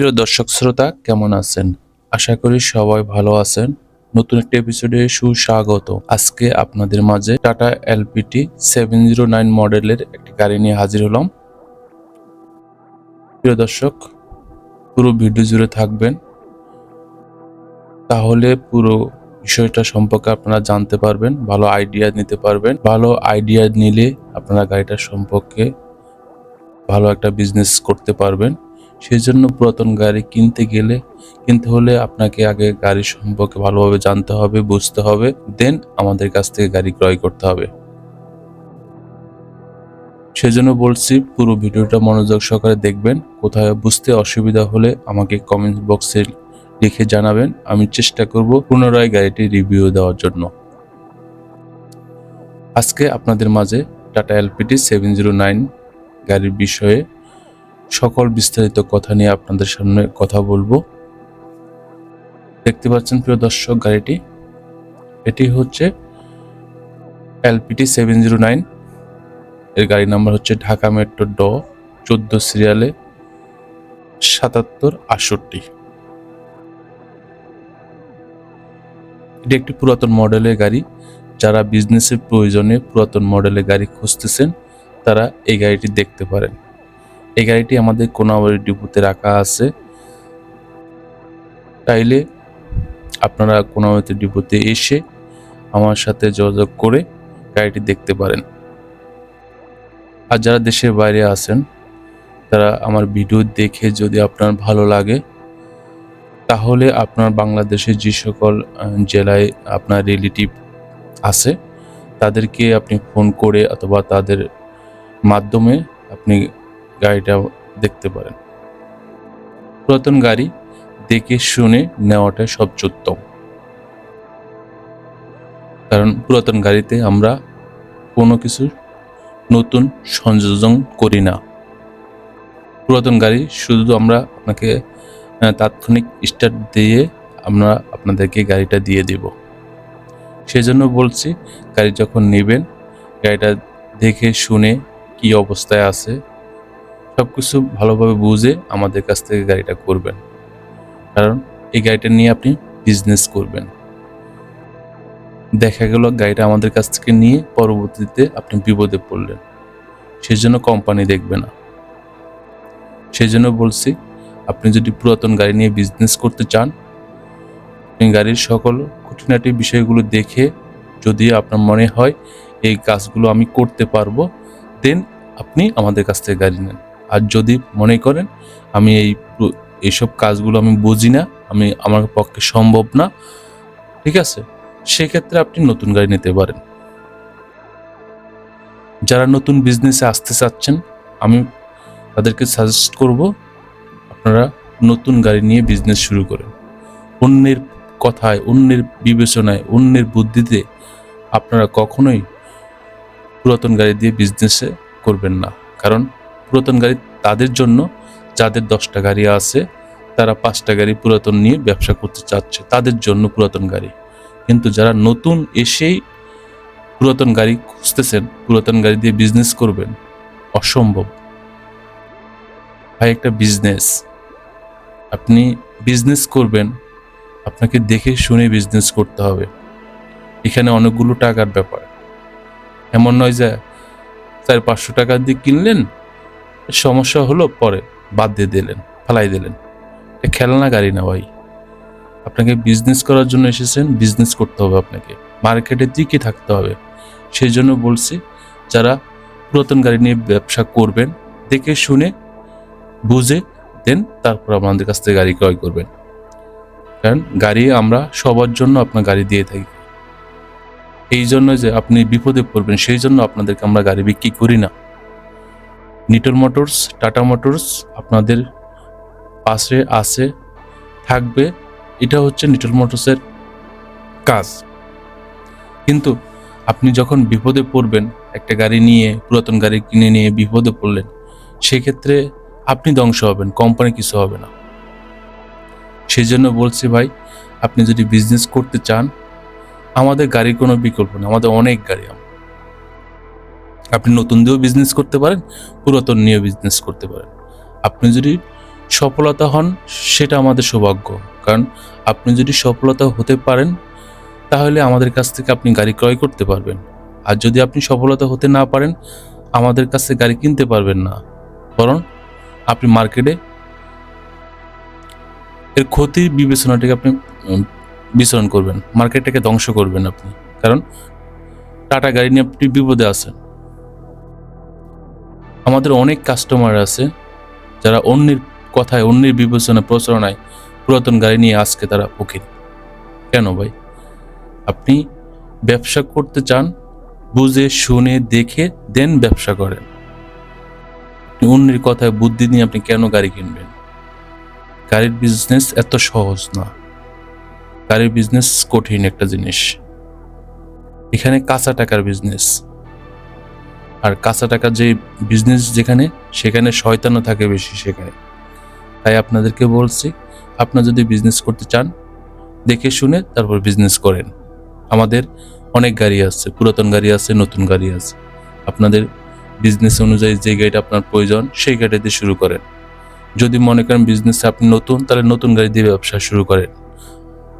প্রিয় দর্শক শ্রোতা, কেমন আছেন? আশা করি সবাই ভালো আছেন। নতুন একটা এপিসোডে সুস্বাগত। আজকে আপনাদের মাঝে Tata LPT seven zero nine মডেলের একটি গাড়ি নিয়ে হাজির হলাম। প্রিয় দর্শক, পুরো ভিডিও জুড়ে থাকবেন। তাহলে পুরো বিষয়টা সম্পর্কে আপনারা জানতে পারবেন, ভালো আইডিয়া নিতে পারবেন। ভালো আইডিয়া নিলে আপনারা গাড়িটার সম্পর্কে ভালো একটা বিজনেস করতে পারবেন। সেই জন্য পুরাতন গাড়ি কিনতে গেলে কিনতে হলে আপনাকে আগে গাড়ি সম্পর্কে ভালোভাবে জানতে হবে, বুঝতে হবে। দেন আমাদের কাছ থেকে গাড়ি ক্রয় করতে হবে। সেজন্য বলছি, পুরো ভিডিওটা মনোযোগ সহকারে দেখবেন। কোথায় বুঝতে অসুবিধা হলে আমাকে কমেন্ট বক্সে লিখে জানাবেন। আমি চেষ্টা করব পুনরায় গাড়িটি রিভিউ দেওয়ার জন্য। আজকে আপনাদের মাঝে Tata LPT seven zero nine গাড়ির বিষয়ে সকল বিস্তারিত কথা নিয়ে আপনাদের সামনে কথা বলব। দেখতে পাচ্ছেন প্রিয় দর্শক গাড়িটি। এটি হচ্ছে এলপিটি সেভেন জিরো নাইন। এর গাড়ি নাম্বার হচ্ছে ঢাকা মেট্রো ড চোদ্দ সিরিয়ালে সাতাত্তর আটষট্টি। এটি একটি পুরাতন মডেলের গাড়ি। যারা বিজনেসের প্রয়োজনে পুরাতন মডেলের গাড়ি খুঁজতেছেন, তারা এই গাড়িটি দেখতে পারেন। এই গাড়িটি আমাদের কোনাবাড়ি ডিপুতে রাখা আছে। চাইলে আপনারা কোনাবাড়িতে ডিপুতে এসে আমার সাথে যোগাযোগ করে গাড়িটি দেখতে পারেন। আর যারা দেশের বাইরে আছেন, তারা আমার ভিডিও দেখে যদি আপনার ভালো লাগে, তাহলে আপনার বাংলাদেশের যে সকল জেলায় আপনার রিলেটিভ আছে, তাদেরকে আপনি ফোন করে অথবা তাদের মাধ্যমে আপনি গাড়িটা দেখতে পারেন। পুরাতন গাড়ি দেখে শুনে নেওয়াটা সবচেয়ে উত্তম। কারণ পুরাতন গাড়িতে আমরা কোনো কিছু নতুন সংযোজন করি না। পুরাতন গাড়ি শুধু আমরা আপনাকে তাৎক্ষণিক স্টার্ট দিয়ে আমরা আপনাদেরকে গাড়িটা দিয়ে দেব। সেজন্য বলছি, গাড়ি যখন নেবেন, গাড়িটা দেখে শুনে কি অবস্থায় আছে সব কিছু ভালোভাবে বুঝে আমাদের কাছ থেকে গাড়িটা করবেন। কারণ এই গাড়িটা নিয়ে আপনি বিজনেস করবেন। দেখা গেল গাড়িটা আমাদের কাছ থেকে নিয়ে পরবর্তীতে আপনি বিপদে পড়লেন। সেই জন্য কোম্পানি দেখবে না। সেই জন্য বলছি, আপনি যদি পুরাতন গাড়ি নিয়ে বিজনেস করতে চান, আপনি গাড়ির সকল খুঁটিনাটি বিষয়গুলো দেখে যদি আপনার মনে হয় এই কাজগুলো আমি করতে পারব দেন আপনি আমাদের কাছ থেকে গাড়ি নেন। আর যদি মনে করেন আমি এই এইসব কাজগুলো আমি বুঝি না, আমি আমার পক্ষে সম্ভব না, ঠিক আছে? সেক্ষেত্রে আপনি নতুন গাড়ি নিতে পারেন। যারা নতুন বিজনেসে আসতে চাচ্ছেন, আমি তাদেরকে সাজেস্ট করব, আপনারা নতুন গাড়ি নিয়ে বিজনেস শুরু করেন। অন্যের কথায়, অন্যের বিবেচনায়, অন্যের বুদ্ধিতে আপনারা কখনোই পুরাতন গাড়ি দিয়ে বিজনেসে করবেন না। কারণ পুরাতন গাড়ি তাদের জন্য, যাদের দশটা গাড়ি আছে, তারা পাঁচটা গাড়ি পুরাতন নিয়ে ব্যবসা করতে চাচ্ছে, তাদের জন্য পুরাতন গাড়ি। কিন্তু যারা নতুন এসেই পুরাতন গাড়ি খুঁজতেছেন, পুরাতন গাড়ি দিয়ে বিজনেস করবেন, অসম্ভব। ভাই, একটা বিজনেস আপনি বিজনেস করবেন, আপনাকে দেখে শুনে বিজনেস করতে হবে। এখানে অনেকগুলো টাকার ব্যাপার। এমন নয় যে চার পাঁচশো টাকা দিয়ে কিনলেন সমস্যা হলো পরে, বাদ দিয়ে দিলেন, ফালাই দিলেন। খেলনা গাড়ি না ভাই। আপনাকে বিজনেস করার জন্য এসেছেন বিজনেস করতে হবে আপনাকে। মার্কেটে দিকে থাকতে হবে। সেই জন্য বলছি, যারা পুরাতন গাড়ি নিয়ে ব্যবসা করবেন, দেখে শুনে, বুঝে দেন, তারপর আমাদের কাছ থেকে গাড়ি ক্রয় করবেন। কারণ গাড়ি আমরা সবার জন্য আপনার গাড়ি দিয়ে থাকি। এই জন্য যে আপনি বিপদে পড়বেন, সেই জন্য আপনাদেরকে আমরা গাড়ি বিক্রি করি না। নিটল মোটরস টাটা মোটরস আপনাদের পাশে আছে, থাকবে। এটা হচ্ছে নিটল মোটরসের কাজ। কিন্তু আপনি যখন বিপদে পড়বেন, একটা গাড়ি নিয়ে, পুরাতন গাড়ি কিনে নিয়ে বিপদে পড়লেন, সেক্ষেত্রে আপনি ধ্বংস হবেন, কোম্পানি কিছু হবে না। সেই জন্য বলছি ভাই, আপনি যদি বিজনেস করতে চান, আমাদের গাড়ির কোনো বিকল্প নেই, আমাদের অনেক গাড়ি আপনি নতুন দিয়েও বিজনেস করতে পারেন পুরাতন নিয়েও বিজনেস করতে পারেন। আপনি যদি সফলতা হন, সেটা আমাদের সৌভাগ্য। কারণ আপনি যদি সফলতা হতে পারেন, তাহলে আমাদের কাছ থেকে আপনি গাড়ি ক্রয় করতে পারবেন। আর যদি আপনি সফলতা হতে না পারেন, আমাদের কাছ গাড়ি কিনতে পারবেন না। বরং আপনি মার্কেটে এর ক্ষতির বিবেচনাটাকে আপনি বিচরণ করবেন। মার্কেটটাকে ধ্বংস করবেন আপনি। কারণ টাটা গাড়ি নিয়ে আপনি বিপদে আছেন। আমাদের অনেক কাস্টমার আছে, যারা অন্যের কথায়, অন্যের বিবেচনা প্রচারণায় পুরাতন গাড়ি নিয়ে আজকে তারা ফকির কেন ভাই? আপনি ব্যবসা করতে চান, বুঝে, শুনে, দেখে, দেন ব্যবসা করেন। অন্যের কথায় বুদ্ধি নিয়ে আপনি কেন গাড়ি কিনবেন? গাড়ির বিজনেস এত সহজ না। গাড়ির বিজনেস কঠিন একটা জিনিস। এখানে কাঁচা টাকার বিজনেস আর কাঁচা টাকার যে বিজনেস যেখানে, সেখানে শয়তানও থাকে বেশি সেখানে। তাই আপনাদেরকে বলছি, আপনার যদি বিজনেস করতে চান, দেখে শুনে তারপর বিজনেস করেন। আমাদের অনেক গাড়ি আছে, পুরাতন গাড়ি আছে, নতুন গাড়ি আছে। আপনাদের বিজনেস অনুযায়ী যে গাড়িটা আপনার প্রয়োজন, সেই গাড়ি দিয়ে শুরু করেন। যদি মনে করেন বিজনেসে আপনি নতুন, তাহলে নতুন গাড়ি দিয়ে ব্যবসা শুরু করেন।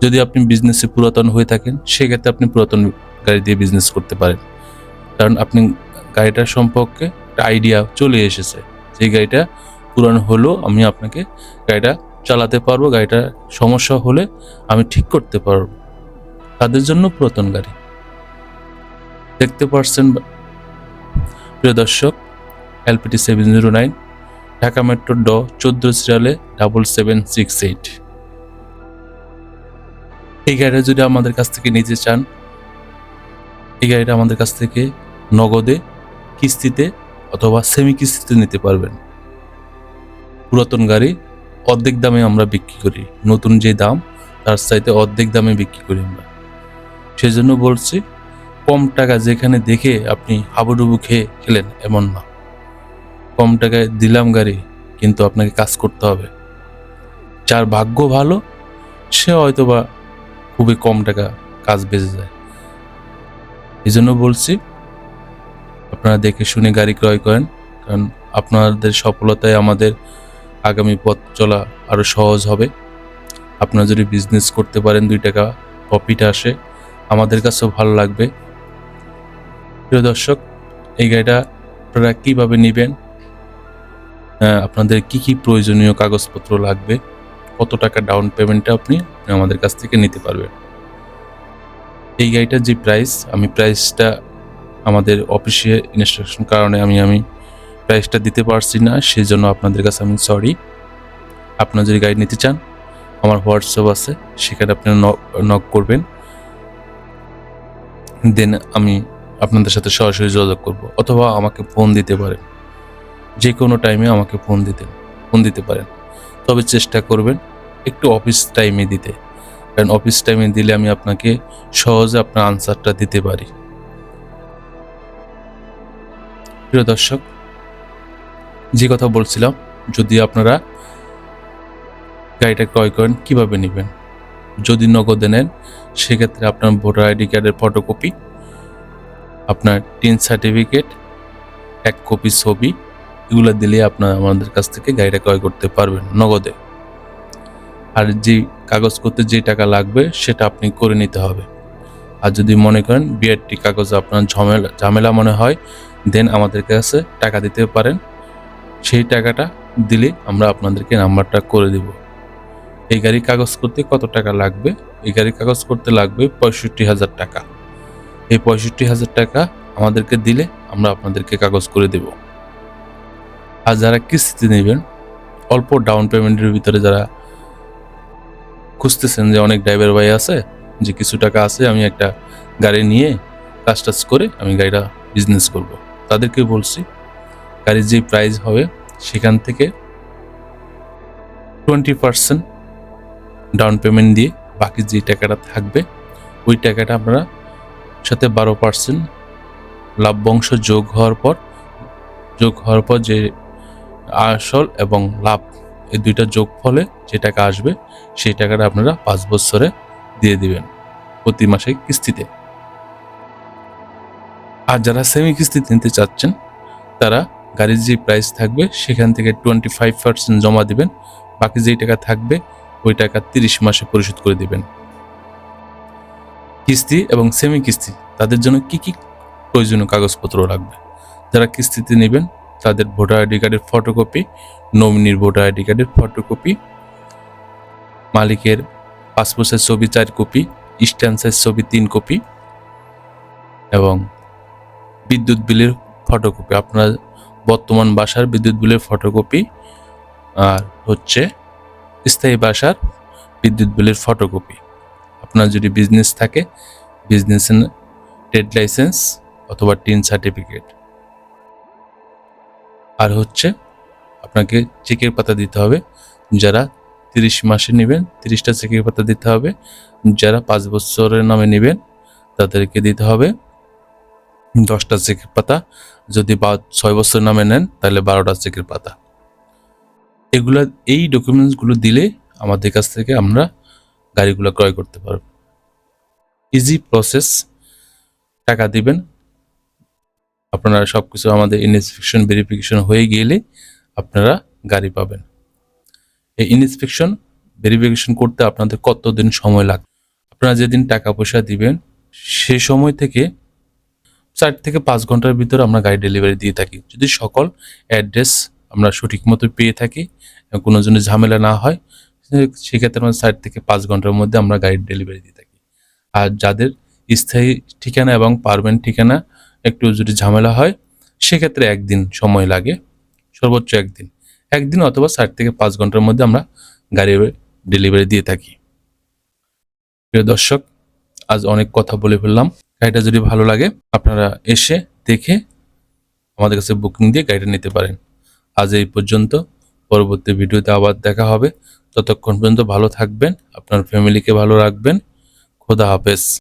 যদি আপনি বিজনেসে পুরাতন হয়ে থাকেন, সেক্ষেত্রে আপনি পুরাতন গাড়ি দিয়ে বিজনেস করতে পারেন। কারণ আপনি গাড়িটার সম্পর্কে একটা আইডিয়া চলে এসেছে। যে গাড়িটা পুরানো হলেও আমি আপনাকে গাড়িটা চালাতে পারব গাড়িটা সমস্যা হলে আমি ঠিক করতে পারব। তাদের জন্য পুরাতন গাড়ি। দেখতে পারছেন প্রিয় দর্শক LPT seven zero nine Dhaka metro ড চোদ্দ সিরিয়ালে ডাবল সেভেন সিক্স এইট এই গাড়িটা যদি আমাদের কাছ থেকে নিতে চান, এই গাড়িটা আমাদের কাছ থেকে নগদে কিস্তিতে অথবা সেমি কিস্তিতে নিতে পারবেন। পুরাতন গাড়ি অর্ধেক দামে আমরা বিক্রি করি। নতুন যে দাম, তার চাইতে অর্ধেক দামে বিক্রি করি আমরা। সেজন্য বলছি, কম টাকা যেখানে দেখে আপনি হাবুডুবু খেয়ে খেলেন এমন না। কম টাকায় দিলাম গাড়ি, কিন্তু আপনাকে কাজ করতে হবে। যার ভাগ্য ভালো, সে হয়তোবা খুবই কম টাকা কাজ বেঁচে যায়। এই জন্য বলছি আপনারা দেখে শুনে গাড়ি ক্রয় করেন, কারণ আপনাদের সফলতায় আমাদের আগামী পথ চলা আরও সহজ হবে। আপনারা যদি বিজনেস করতে পারেন, দুই টাকা প্রফিট আসে, আমাদের কাছেও ভালো লাগবে। প্রিয় দর্শক, এই গাড়িটা আপনারা কীভাবে নেবেন? আপনাদের কি কি প্রয়োজনীয় কাগজপত্র লাগবে? কত টাকা ডাউন পেমেন্টটা আপনি আমাদের কাছ থেকে নিতে পারবেন? এই গাড়িটার যে প্রাইস আমি প্রাইসটা আমাদের অফিসে ইনস্ট্রাকশন কারণে আমি আমি প্রাইসটা দিতে পারছি না সেই জন্য আপনাদের কাছে আমি সরি আপনারা যদি গাইড নিতে চান, আমার হোয়াটসঅ্যাপ আছে, সেখানে আপনি নক করবেন। দেন আমি আপনাদের সাথে সরাসরি যোগাযোগ করব, অথবা আমাকে ফোন দিতে পারেন। যে কোনো টাইমে আমাকে ফোন দিতে ফোন দিতে পারেন। তবে চেষ্টা করবেন একটু অফিস টাইমে দিতে। কারণ অফিস টাইমে দিলে আমি আপনাকে সহজে আপনার আনসারটা দিতে পারি। প্রিয় দর্শক, যে কথা বলছিলাম, যদি আপনারা গাড়িটা ক্রয় করেন, কীভাবে নেবেন? যদি নগদে নেন, সেক্ষেত্রে আপনার ভোটার আইডি কার্ডের ফটোকপি আপনার টিন সার্টিফিকেট এক কপি ছবি, এগুলো দিলে আপনার আমাদের কাছ থেকে গাড়িটা ক্রয় করতে পারবেন নগদে। আর যে কাগজ করতে যে টাকা লাগবে, সেটা আপনি করে নিতে হবে। আর যদি মনে করেন, বিআরটি কাগজ আপনার ঝামেলা ঝামেলা মনে হয় দেন আমাদের কাছে টাকা দিতে পারেন। সেই টাকাটা দিলে আমরা আপনাদেরকে নাম্বারটা করে দেব। এই গাড়ির কাগজ করতে কত টাকা লাগবে? এই গাড়ির কাগজ করতে লাগবে পঁয়ষট্টি হাজার টাকা। এই পঁয়ষট্টি হাজার টাকা আমাদেরকে দিলে আমরা আপনাদেরকে কাগজ করে দেব। আর যারা কিস্তিতে নেবেন, অল্প ডাউন পেমেন্টের ভিতরে যারা খুঁজতেছেন যে অনেক ড্রাইভার ভাই আছে, যে কিছু টাকা আছে, আমি একটা গাড়ি নিয়ে কাজ টাজ করে আমি গাড়িটা বিজনেস করব। তাদেরকে বলছি, গাড়ির যে প্রাইস হবে সেখান থেকে টোয়েন্টি পার্সেন্ট ডাউন পেমেন্ট দিয়ে বাকি যে টাকাটা থাকবে, ওই টাকাটা আপনারা সাথে বারো পার্সেন্ট লাভ্যাংশ যোগ হওয়ার পর, যোগ হওয়ার পর যে আসল এবং লাভ, এই দুইটা যোগ ফলে যে টাকা আসবে, সেই টাকাটা আপনারা পাঁচ বছরে দিয়ে দিবেন প্রতি মাসে কিস্তিতে। আর যারা সেমি কিস্তিতে নিতে চাচ্ছেন, তারা গাড়ির যে প্রাইস থাকবে, সেখান থেকে টোয়েন্টি ফাইভ পার্সেন্ট জমা দিবেন। বাকি যেই টাকা থাকবে, ওই টাকা তিরিশ মাসে পরিশোধ করে দিবেন। কিস্তি এবং সেমি কিস্তি তাদের জন্য কি কি প্রয়োজনীয় কাগজপত্র লাগবে? যারা কিস্তিতে নেবেন, তাদের ভোটার আইডি কার্ডের ফটোকপি নমিনির ভোটার আইডি কার্ডের ফটোকপি মালিকের পাসপোর্ট সাইজ ছবি চার কপি স্ট্যান্ড সাইজ ছবি তিন কপি এবং বিদ্যুৎ বিলের ফটোকপি আপনার বর্তমান বাসার বিদ্যুৎ বিলের ফটোকপি আর হচ্ছে স্থায়ী বাসার বিদ্যুৎ বিলের ফটোকপি আপনার যদি বিজনেস থাকে বিজনেস ট্রেড লাইসেন্স অথবা টিন সার্টিফিকেট আর হচ্ছে আপনাকে চেকের পাতা দিতে হবে, যারা তিরিশ মাসে নেবেন, তিরিশটা চেকের পাতা দিতে হবে, যারা পাঁচ বছরের নামে নেবেন, তাদেরকে দিতে হবে। দশটা চেকের পাতা। যদি বা ছয় বছর নামে নেন, তাহলে বারোটা চেকের পাতা। এগুলা, এই ডকুমেন্টসগুলো দিলে আমাদের কাছ থেকে আমরা গাড়িগুলো ক্রয় করতে পারব। ইজি প্রসেস টাকা দিবেন। আপনারা সব কিছু আমাদের ইনস্পেকশন ভেরিফিকেশন হয়ে গেলে আপনারা গাড়ি পাবেন। এই ইনস্পেকশন ভেরিফিকেশন করতে আপনাদের কতদিন সময় লাগবে? আপনারা যেদিন টাকা পয়সা দিবেন, সে সময় থেকে চার থেকে পাঁচ ঘণ্টার ভিতরে আমরা গাড়ি ডেলিভারি দিয়ে থাকি। যদি সকল অ্যাড্রেস আমরা সঠিক মতো পেয়ে থাকি কোনো জন্য ঝামেলা না হয়, সেক্ষেত্রে আমরা চার থেকে পাঁচ ঘণ্টার মধ্যে আমরা গাড়ির ডেলিভারি দিয়ে থাকি। আর যাদের স্থায়ী ঠিকানা এবং পারমেন্ট ঠিকানা একটু যদি ঝামেলা হয়, সেক্ষেত্রে একদিন সময় লাগে, সর্বোচ্চ একদিন। একদিন অথবা চার থেকে পাঁচ ঘণ্টার মধ্যে আমরা গাড়ি ডেলিভারি দিয়ে থাকি। প্রিয় দর্শক, আজ অনেক কথা বলে ফেললাম। গাড়িটা যদি ভালো লাগে, আপনারা এসে দেখে আমাদের কাছে বুকিং দিয়ে গাড়িটা নিতে পারেন। আজ এই পর্যন্ত। পরবর্তী ভিডিওতে আবার দেখা হবে। ততক্ষণ পর্যন্ত ভালো থাকবেন, আপনার ফ্যামিলিকে ভালো রাখবেন। খোদা হাফেজ।